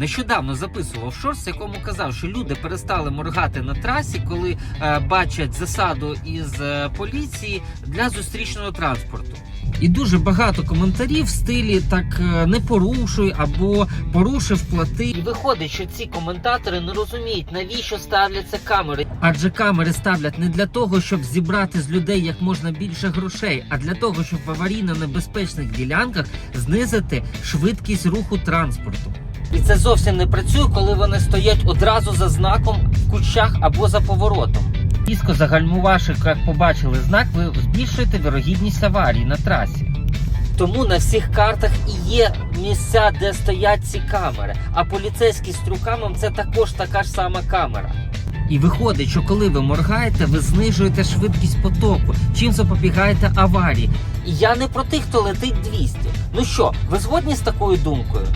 нещодавно записував шорс, якому казав, що люди перестали моргати на трасі, коли е, бачать засаду із е, поліції для зустрічного транспорту. І дуже багато коментарів в стилі так е, не порушуй або порушив плати. І виходить, що ці коментатори не розуміють, навіщо ставляться камери. Адже камери ставлять не для того, щоб зібрати з людей як можна більше грошей, а для того, щоб в аварійно небезпечних ділянках знизити швидкість руху транспорту. І це зовсім не працює, коли вони стоять одразу за знаком в кущах або за поворотом. Різко загальмувавши, як побачили знак, ви збільшуєте вірогідність аварії на трасі. Тому на всіх картах і є місця, де стоять ці камери. А поліцейський з трюкамом це також така ж сама камера. І виходить, що коли ви моргаєте, ви знижуєте швидкість потоку, чим запобігаєте аварії. І я не про тих, хто летить 200. Ну що, ви згодні з такою думкою?